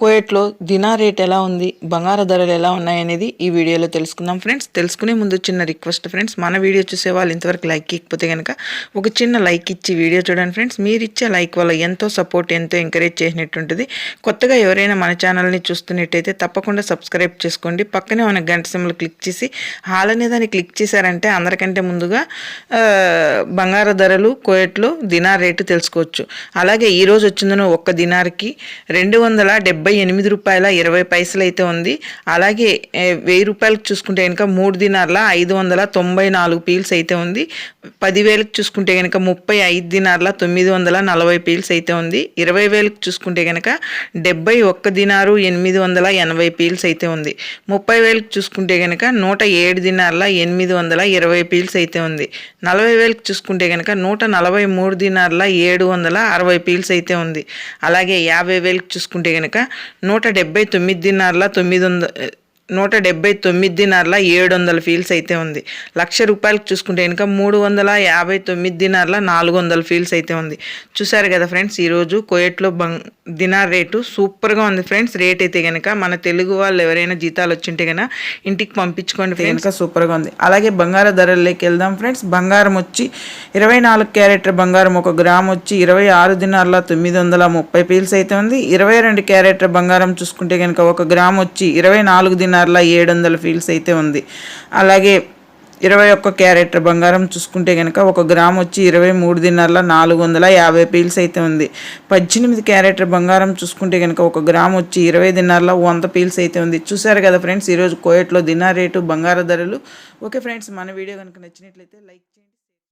కోయట్లో దినా rate ఎలా ఉంది బంగారు ధరలు ఎలా ఉన్నాయనేది ఈ వీడియోలో తెలుసుకుందాం ఫ్రెండ్స్. తెలుసుకునే ముందు చిన్న రిక్వెస్ట్ ఫ్రెండ్స్ మన వీడియో చూసే వాళ్ళు ఇంతవరకు లైక్ ఇకపోతే కనుక ఒక చిన్న లైక్ ఇచ్చి వీడియో చూడండి ఫ్రెండ్స్. మీరు ఇచ్చే లైక్ వల్ల ఎంతో సపోర్ట్ ఎంతో ఎంకరేజ్ చేసినట్టుంటుంది. కొత్తగా ఎవరైనా మన ఛానల్ని చూస్తున్నట్టయితే తప్పకుండా సబ్స్క్రైబ్ చేసుకోండి. పక్కనే మన గంట సింబల్ క్లిక్ చేసి హాల్ అనే దాన్ని క్లిక్ చేశారంటే అందరికంటే ముందుగా బంగార బంగారు ధరలు కోయట్లో దినార్ రేటు తెలుసుకోవచ్చు. అలాగే ఈరోజు వచ్చిందను ఒక్క దినార్కి రెండు వందల డెబ్బై ఎనిమిది రూపాయల ఇరవై పైసలు అయితే ఉంది. అలాగే వెయ్యి రూపాయలకు చూసుకుంటే కనుక మూడు దినార్ల ఐదు వందల తొంభై నాలుగు పీల్స్ అయితే ఉంది. పదివేలకు చూసుకుంటే కనుక ముప్పై ఐదు దినార్ల తొమ్మిది వందల నలభై పీల్స్ అయితే ఉంది. ఇరవై వేలకు చూసుకుంటే కనుక డెబ్బై ఒక్క దినారు ఎనిమిది వందల ఎనభై పీల్స్ అయితే ఉంది. ముప్పై వేలకు చూసుకుంటే కనుక నూట ఏడు దినార్ల ఎనిమిది వందల ఇరవై పీల్స్ అయితే ఉంది. నలభై వేలకు చూసుకుంటే కనుక నూట నలభై మూడు దినార్ల ఏడు వందల అరవై పీల్స్ అయితే ఉంది. అలాగే యాభై వేలకు చూసుకుంటే కనుక నూట డెబ్బై తొమ్మిది తొమ్మిది వంద నూట డెబ్బై తొమ్మిది దినార్ల ఏడు వందల ఫీల్స్ అయితే ఉంది. లక్ష రూపాయలకు చూసుకుంటే కనుక మూడు వందల యాభై తొమ్మిది దినార్ల నాలుగు వందల ఫీల్స్ అయితే ఉంది. చూసారు కదా ఫ్రెండ్స్ ఈరోజు కోయట్లో బంగ్ దినార్ రేటు సూపర్గా ఉంది ఫ్రెండ్స్. రేట్ అయితే కనుక మన తెలుగు వాళ్ళు ఎవరైనా జీతాలు వచ్చింటే కనుక ఇంటికి పంపించుకోండి ఫ్రెండ్స్. సూపర్గా ఉంది. అలాగే బంగారు ధరల్లోకి వెళ్దాం ఫ్రెండ్స్. బంగారం వచ్చి ఇరవై నాలుగు క్యారెట్ బంగారం ఒక గ్రామ్ వచ్చి ఇరవై ఆరు దినార్ల తొమ్మిది వందల ముప్పై పీల్స్ అయితే ఉంది. ఇరవై రెండు క్యారెట్ బంగారం చూసుకుంటే కనుక ఒక గ్రామ్ వచ్చి ఇరవై నాలుగు దినార్ల ఏడు వందల ఫీల్స్ అయితే ఉంది. అలాగే ఇరవై ఒక్క క్యారెట్ బంగారం చూసుకుంటే కనుక ఒక గ్రామ్ వచ్చి ఇరవై మూడు నాలుగు వందల యాభై పీల్స్ అయితే ఉంది. పద్దెనిమిది క్యారెట్ బంగారం చూసుకుంటే కనుక ఒక గ్రామ్ వచ్చి ఇరవై దిన్నరల వంద పీల్స్ అయితే ఉంది. చూసారు కదా ఫ్రెండ్స్ ఈరోజు కోయట్లో దినార్ రేటు బంగారు ధరలు. ఓకే ఫ్రెండ్స్ మన వీడియో కనుక నచ్చినట్లయితే లైక్ చేయండి.